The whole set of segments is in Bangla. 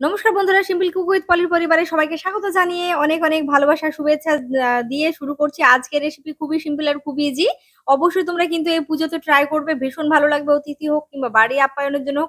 নমস্কার বন্ধুরা, সিম্পল কুকুইত পলির পরিবারে সবাইকে স্বাগত জানিয়ে অনেক অনেক ভালোবাসা শুভেচ্ছা দিয়ে শুরু করছি আজকের রেসিপি খুবই সিম্পল আর খুবই ইজি অবশ্যই তোমরা কিন্তু এই পুজোতে ট্রাই করবে, ভীষণ ভালো লাগবে, অতিথি হোক কিংবা বাড়ি আপ্যায়নের জন্য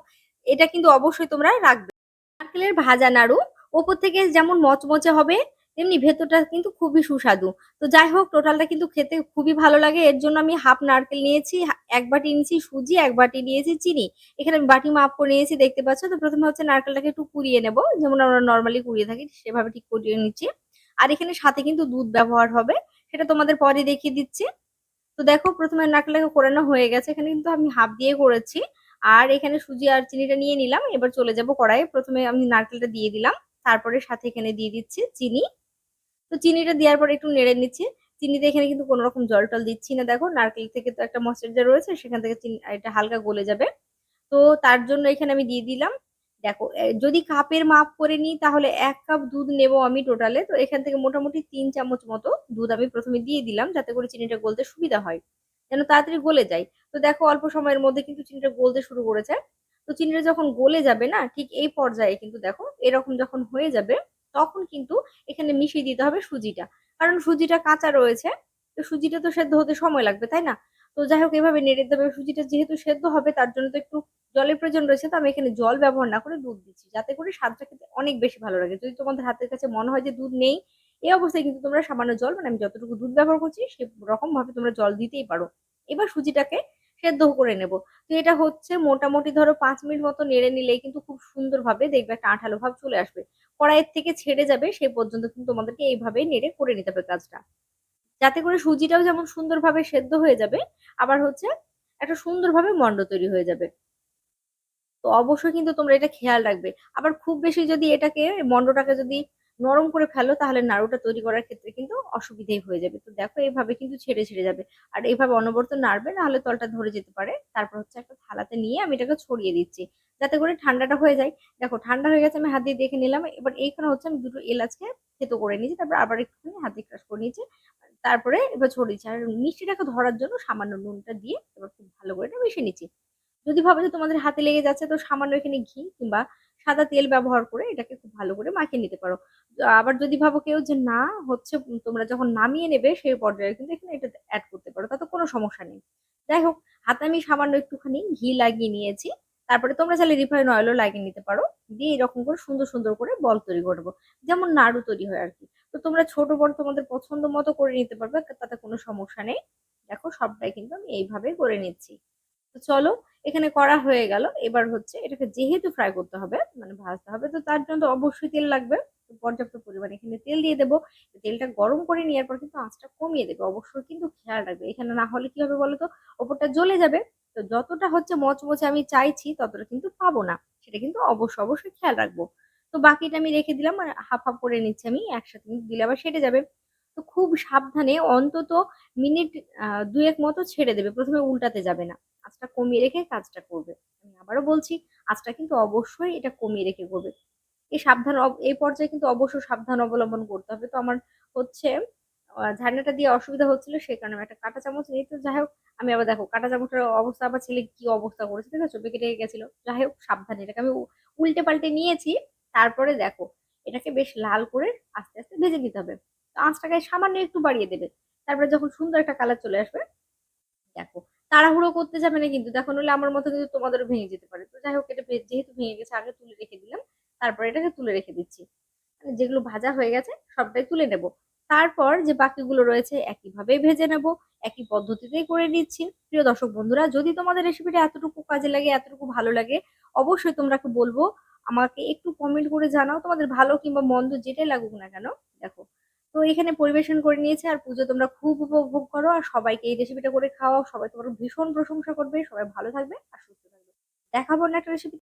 এটা কিন্তু অবশ্যই তোমরা রাখবে। নারকেলের ভাজা নাড়ু, ওপর থেকে যেমন মচমচে হবে তেমনি ভেতরটা কিন্তু খুবই সুস্বাদু। তো যাই হোক টোটালটা কিন্তু খেতে খুবই ভালো লাগে। এর জন্য আমি হাফ নারকেল নিয়েছি, এক বাটি নিয়েছি সুজি, এক বাটি নিয়েছি চিনি। এখানে আমি বাটি মাপ করে নিয়েছি, দেখতে পাচ্ছ? তো প্রথমে হচ্ছে নারকেলটাকে একটু কুড়িয়ে নেব। যেমন আমরা নর্মালি কুড়িয়ে থাকি, সেভাবে ঠিক কুড়িয়ে নিচ্ছি। আর এখানে সাথে কিন্তু দুধ ব্যবহার হবে, সেটা তোমাদের পরে দেখিয়ে দিচ্ছি। তো দেখো, প্রথমে নারকেলটাকে কোরানো হয়ে গেছে। এখানে কিন্তু আমি হাফ দিয়ে করেছি। আর এখানে সুজি আর চিনিটা নিয়ে নিলাম। এবার চলে যাব কড়াইয়ে। প্রথমে আমি নারকেলটা দিয়ে দিলাম। তারপরে সাথে এখানে দিয়ে দিচ্ছি চিনি। তো চিনিটা দেওয়ার পর একটু নেড়ে নিচ্ছি। চিনিতে এখানে কিন্তু কোনো রকম জল টল দিচ্ছি না। দেখো, নারকেল থেকে তো একটা ময়েশ্চারাইজার রয়েছে, সেখান থেকে চিনি, এটা হালকা গলে যাবে। তো তার জন্য এখানে আমি দিয়ে দিলাম, দেখো যদি কাপের মাপ করে নিই তাহলে এক কাপ দুধ নেব আমি টোটালে তো এখান থেকে মোটামুটি তিন চামচ মতো দুধ আমি প্রথমে দিয়ে দিলাম, যাতে করে চিনিটা গলতে সুবিধা হয়, যেন তাড়াতাড়ি গলে যায়। তো দেখো, অল্প সময়ের মধ্যে কিন্তু চিনিটা গলতে শুরু করেছে। তো চিনিটা যখন গলে যাবে না, ঠিক এই পর্যায়ে কিন্তু দেখো, এরকম যখন হয়ে যাবে তখন কিন্তু এখানে মিশিয়ে দিতে হবে সুজিটা। কারণ সুজিটা কাঁচা রয়েছে, তো সুজিটা তো সেদ্ধ হতে সময় লাগবে, তাই না? তো যাই হোক, এভাবে নেড়ে দেবে। সুজিটা যেহেতু সেদ্ধ হবে, তার জন্য তো একটু জলের প্রয়োজন রয়েছে, তো আমি এখানে জল ব্যবহার না করে দুধ দিচ্ছি, যাতে করে স্বাদটা খেতে অনেক বেশি ভালো লাগে। যদি তোমাদের হাতের কাছে মনে হয় যে দুধ নেই, এই অবস্থায় কিন্তু তোমরা সামান্য জল মানে আমি যতটুকু দুধ ব্যবহার করছি সে রকম ভাবে তোমরা জল দিতেই পারো। এবার সুজিটাকে সেদ্ধ করে নেব। তো এটা হচ্ছে মোটামুটি ধরো পাঁচ মিনিট মতো নেড়ে নিলেই কিন্তু খুব সুন্দরভাবে দেখবে একটা আঠালো ভাব চলে আসবে। কড়াইয়ের থেকে ছেড়ে যাবে সেই পর্যন্ত কিন্তু তোমাদেরকে এইভাবেই নেড়ে করে নিতে হবে কাজটা। যাতে করে সুজিটাও যেমন সুন্দরভাবে সেদ্ধ হয়ে যাবে, আবার হচ্ছে একটা সুন্দরভাবে মন্ড তৈরি হয়ে যাবে। তো অবশ্যই কিন্তু তোমরা এটা খেয়াল রাখবে। আবার খুব বেশি যদি এটাকে মন্ডটাকে যদি নরম করে ফেলো, তাহলে নাড়ুটা তৈরি করার ক্ষেত্রে কিন্তু অসুবিধাই হয়ে যাবে। তো দেখো এইভাবে কিন্তু ছেড়ে ছেড়ে যাবে। আর এইভাবে অনবরত নাড়বে, নাহলে তলটা ধরে যেতে পারে। তারপর হচ্ছে একটা থালাতে নিয়ে আমি এটাকে ছড়িয়ে দিচ্ছি, যাতে করে ঠান্ডাটা হয়ে যায়। দেখো, ঠান্ডা হয়ে গেছে, আমি হাত দিয়ে দেখে নিলাম। এবার এইখানে হচ্ছে আমি দুটো এলাচকে থেতো করে নিয়েছি, তারপর আবার একটুখানি হাত ক্রাশ করে নিয়েছি। তারপরে এবার ছড়িয়েছি আর মিষ্টিটাকে ধরার জন্য সামান্য নুনটা দিয়ে এবার খুব ভালো করে এটা মিশিয়ে নিচ্ছি। যদি ভাবো যে তোমাদের হাতে লেগে যাচ্ছে, তো সামান্য এখানে ঘি কিংবা সাদা তেল ব্যবহার করে এটাকে খুব ভালো করে মাখিয়ে নিতে পারো। আবার যদি ভাবো কেউ যে না, হচ্ছে তোমরা যখন নামিয়ে নেবে সেই পর্যায়ে কিন্তু এখানে এটা অ্যাড করতে পারো, তাতে কোনো সমস্যা নেই। যাই হোক, হাতে আমি সামান্য একটুখানি ঘি লাগিয়ে নিয়েছি। তারপরে তোমরা চাইলে রিফাইন অয়েলও লাগিয়ে নিতে পারো। দিয়ে এরকম করে সুন্দর সুন্দর করে বল তৈরি করব যেমন নাড়ু তৈরি হয় আর কি। তো তোমরা ছোট, বড় তোমাদের পছন্দ মতো করে নিতে পারবে, তাতে কোনো সমস্যা নেই। দেখো সবটাই কিন্তু আমি এইভাবে করে নিচ্ছি। তো চলো, এখানে করা হয়ে গেল। এবার হচ্ছে এটাকে যেহেতু ফ্রাই করতে হবে মানে ভাজতে হবে, তো তার জন্য তো অবশ্যই তেল লাগবে। পর্যাপ্ত পরিমাণে এখানে তেল দিয়ে দেবো। তেলটা গরম করে নেওয়ার পর কিন্তু আঁচটা কমিয়ে দেবে। অবশ্যই কিন্তু খেয়াল রাখবে। এখানে না হলে কি হবে বলো তো ওপরটা জ্বলে যাবে। তো যতটা হচ্ছে মচমচে আমি চাইছি, ততটা কিন্তু পাবো না। সেটা কিন্তু অবশ্যই অবশ্যই খেয়াল রাখব। তো বাকিটা আমি রেখে দিলাম আর হাফ হাফ করে নিচ্ছি আমি। একসাথে দিলে আবার সেটে যাবে। তো খুব সাবধানে অন্তত মিনিট দুয়েক মতো ছেড়ে দেবে। প্রথমে উল্টাতে যাবে না। আঁচটা কমিয়ে রেখে কাজটা করবে। আমি আবারও বলছি, আঁচটা কিন্তু অবশ্যই এটা কমিয়ে রেখে করবে। এই সাবধান এই পর্যায়ে কিন্তু অবশ্যই সাবধান অবলম্বন করতে হবে। তো আমার হচ্ছে ঝাড়নাটা দিয়ে অসুবিধা হচ্ছিল সেই কারণে একটা কাঁটা চামচ নিয়ে, তো যাই হোক, আমি আবার দেখো, কাঁটা চামচের অবস্থা, আবার ছেলে কি অবস্থা করেছে, ঠিক আছে? বেঁকে টেকে গেছিল। যাই হোক, সাবধানে এটাকে আমি উল্টে পাল্টে নিয়েছি। তারপরে দেখো, এটাকে বেশ লাল করে আস্তে আস্তে ভেজে নিতে হবে। আঁচটাকে সামান্য একটু বাড়িয়ে দেবে। তারপরে যখন সুন্দর একটা কালার চলে আসবে, দেখো। তাড়াহুড়ো করতে যাবে না কিন্তু, দেখো, নইলে আমার মতো কিন্তু তোমাদেরও ভেঙে যেতে পারে। তো যাই হোক, এটা যেহেতু ভেঙে গেছে, আগে তুলে রেখে দিলাম। তারপর এটাকে তুলে রেখে দিচ্ছি। মানে যেগুলো ভাজা হয়ে গেছে, সবটাই তুলে নেব। তারপর যে বাকিগুলো রয়েছে একইভাবেই ভেজে নেব। একই পদ্ধতিতেই করে নিচ্ছি। প্রিয় দর্শক বন্ধুরা, যদি তোমাদের রেসিপিটা এতটুকু কাজে লাগে, এতটুকু ভালো লাগে, অবশ্যই তোমরাকে বলব, আমাকে একটু কমেন্ট করে জানাও। তোমাদের ভালো কিংবা মন্দ যেটাই লাগুক না কেন, দেখো। তো এখানে পরিবেশন করে নিয়েছে আর পুজো তোমরা খুব উপভোগ করো আর সবাইকে এই রেসিপিটা করে খাওয়াও। সবাই তোমার ভীষণ প্রশংসা করবে। সবাই ভালো থাকবে আর সুস্থ থাকবে। দেখাবো না একটা রেসিপি